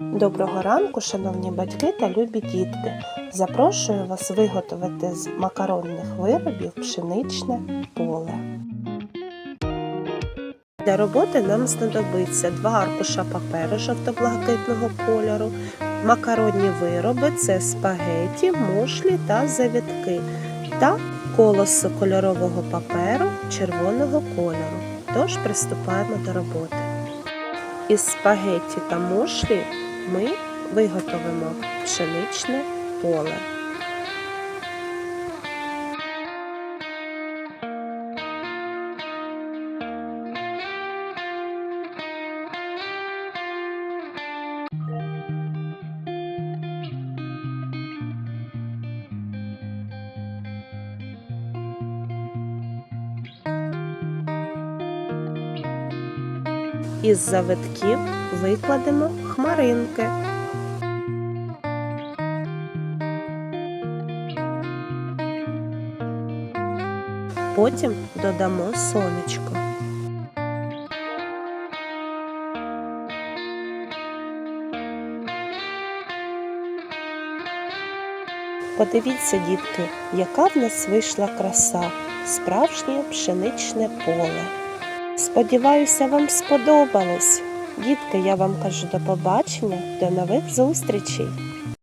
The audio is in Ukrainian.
Доброго ранку, шановні батьки та любі дітки. Запрошую вас виготовити з макаронних виробів пшеничне поле. Для роботи нам знадобиться два аркуша паперу жовто-блакитного кольору, макаронні вироби це спагеті, мушлі та завітки та колосо кольорового паперу червоного кольору. Тож приступаємо до роботи. Із спагетті та мушлі ми виготовимо пшеничне поле. Із завитків викладемо хмаринки. Потім додамо сонечко. Подивіться, дітки, яка в нас вийшла краса, справжнє пшеничне поле. Сподіваюся, вам сподобалось. Дітки, я вам кажу до побачення, до нових зустрічей!